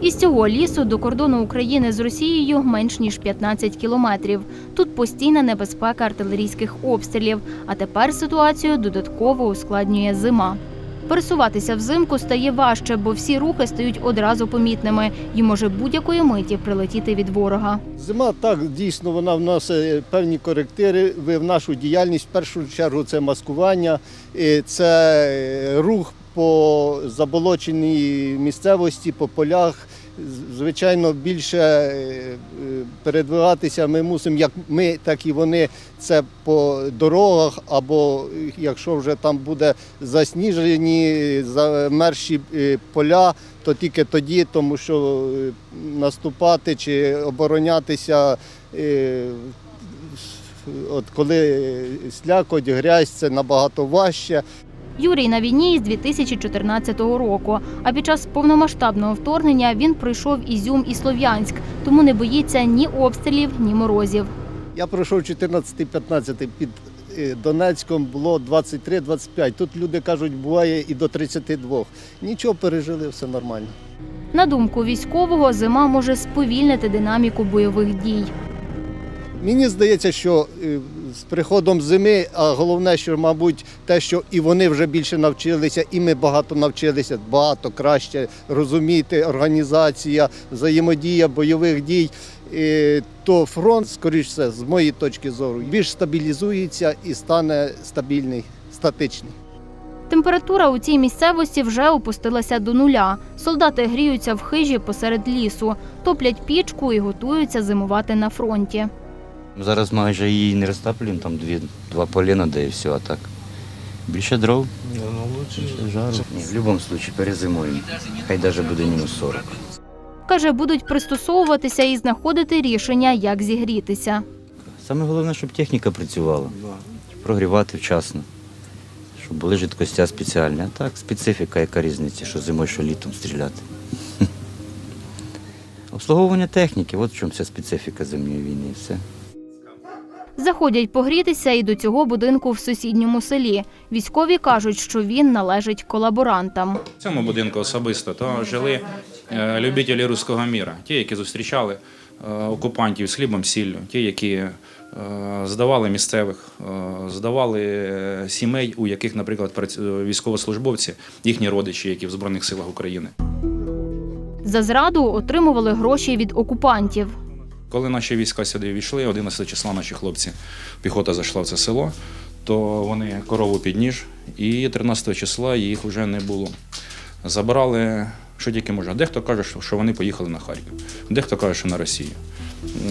Із цього лісу до кордону України з Росією менш ніж 15 кілометрів. Тут постійна небезпека артилерійських обстрілів, а тепер ситуацію додатково ускладнює зима. Пересуватися взимку стає важче, бо всі рухи стають одразу помітними і може будь-якої миті прилетіти від ворога. Зима так дійсно вона вносить певні коректири в нашу діяльність. В першу чергу це маскування, це е, рух по заболоченій місцевості, по полях. Звичайно, більше е, передвигатися ми мусимо, як ми, так і вони. Це по дорогах, або якщо вже там буде засніжені, замерші е, поля, то тільки тоді, тому що е, наступати чи оборонятися, от коли слякоть, грязь, це набагато важче. Юрій на війні із 2014 року. А під час повномасштабного вторгнення він пройшов Ізюм і Слов'янськ, тому не боїться ні обстрілів, ні морозів. Я пройшов 14-15 під е, Донецьком, було 23-25. Тут люди кажуть, буває і до 32. Нічого пережили, все нормально. На думку військового, зима може сповільнити динаміку бойових дій. Мені здається, що е, з приходом зими, а головне, що, мабуть, те, що і вони вже більше навчилися, і ми багато навчилися, багато краще розуміти організація, взаємодія бойових дій, то фронт, скоріш все, з моєї точки зору, більш стабілізується і стане стабільний, статичний. Температура у цій місцевості вже опустилася до нуля. Солдати гріються в хижі посеред лісу, топлять пічку і готуються зимувати на фронті. Зараз майже її не розтаплюємо, там дві, два поліна, де і все, а так. Більше дров, більше жару. Ні, в будь-якому випадку перезимуємо. Хай навіть буде мінус 40. Каже, будуть пристосовуватися і знаходити рішення, як зігрітися. Саме головне, щоб техніка працювала, прогрівати вчасно, щоб були жидкостя спеціальні. А так, специфіка, яка різниця, що зимою, що літом стріляти. Обслуговування техніки, от в чому вся специфіка зимньої війни. і Все. Заходять погрітися і до цього будинку в сусідньому селі. Військові кажуть, що він належить колаборантам. В цьому будинку особисто то жили е, любителі руського міра, ті, які зустрічали е, окупантів з хлібом, сіллю, ті, які е, здавали місцевих, здавали сімей, у яких, наприклад, військовослужбовці, їхні родичі, які в Збройних силах України. За зраду отримували гроші від окупантів. Коли наші війська сюди війшли, 11 числа наші хлопці, піхота зайшла в це село, то вони корову під ніж, і 13 числа їх вже не було. Забрали, що тільки можна. Дехто каже, що- вони поїхали на Харків, дехто каже, що на Росію.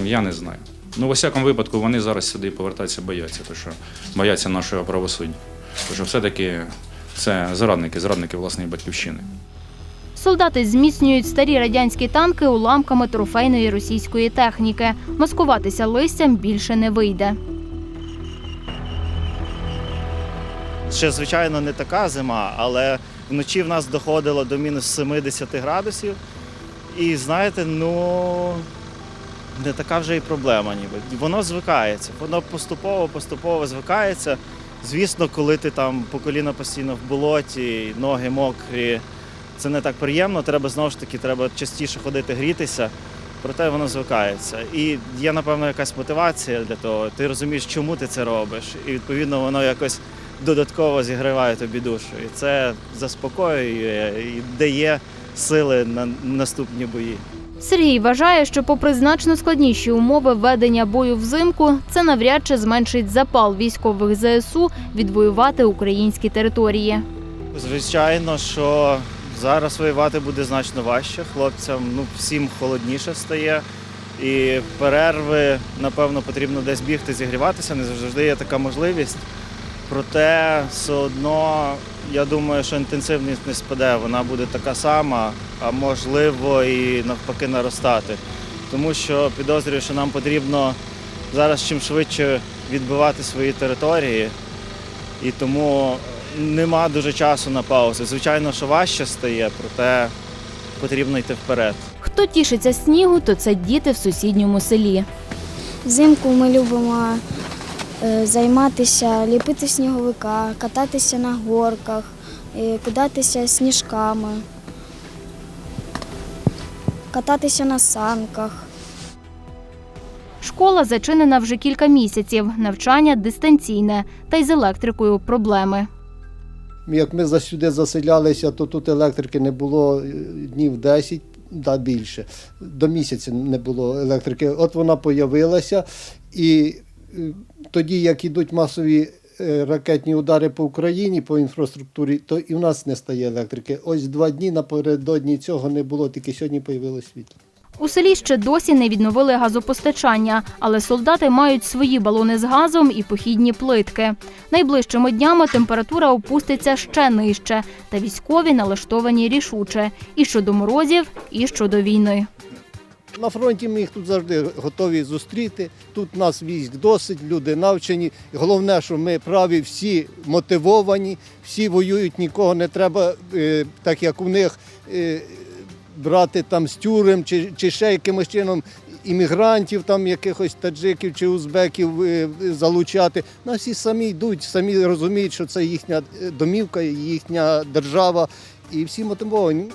Я не знаю. Ну, в усякому випадку, вони зараз сюди повертатися бояться, тому що бояться нашого правосуддя. Тому що все-таки це зрадники, зрадники власної батьківщини. Солдати зміцнюють старі радянські танки уламками трофейної російської техніки. Маскуватися листям більше не вийде. Ще, звичайно, не така зима, але вночі в нас доходило до мінус 70 градусів. І знаєте, ну не така вже і проблема ніби. Воно звикається, воно поступово, поступово звикається. Звісно, коли ти там по коліна постійно в болоті, ноги мокрі, це не так приємно. Треба знову ж таки, треба частіше ходити грітися. Проте воно звикається. І є, напевно, якась мотивація для того. Ти розумієш, чому ти це робиш. І відповідно воно якось додатково зігріває тобі душу. І це заспокоює і дає сили на наступні бої. Сергій вважає, що, попри значно складніші умови ведення бою взимку, це навряд чи зменшить запал військових ЗСУ відвоювати українські території. Звичайно, що зараз воювати буде значно важче. Хлопцям ну, всім холодніше стає. І перерви, напевно, потрібно десь бігти, зігріватися. Не завжди є така можливість. Проте все одно я думаю, що інтенсивність не спаде, вона буде така сама, а можливо і навпаки наростати. Тому що підозрюю, що нам потрібно зараз чим швидше відбивати свої території, і тому нема дуже часу на паузу. Звичайно, що важче стає, проте потрібно йти вперед. Хто тішиться снігу, то це діти в сусідньому селі. Взимку ми любимо е, займатися, ліпити сніговика, кататися на горках, е, кидатися сніжками. кататися на санках. Школа зачинена вже кілька місяців, навчання дистанційне, та й з електрикою проблеми. Як ми сюди заселялися, то тут електрики не було е, днів 10, да більше. До місяця не було електрики. От вона появилася, і е, тоді, як ідуть масові е, ракетні удари по Україні, по інфраструктурі, то і в нас не стає електрики. Ось два дні напередодні цього не було, тільки сьогодні появилось світло. У селі ще досі не відновили газопостачання, але солдати мають свої балони з газом і похідні плитки. Найближчими днями температура опуститься ще нижче, та військові налаштовані рішуче і щодо морозів, і щодо війни. На фронті ми їх тут завжди готові зустріти. Тут нас військ досить, люди навчені. Головне, що ми праві всі мотивовані, всі воюють, нікого не треба, е, так як у них, е, брати там з тюрем чи, чи ще якимось чином іммігрантів, там якихось таджиків чи узбеків е, залучати. Нас всі самі йдуть, самі розуміють, що це їхня е, домівка, їхня держава, і всі мотивовані.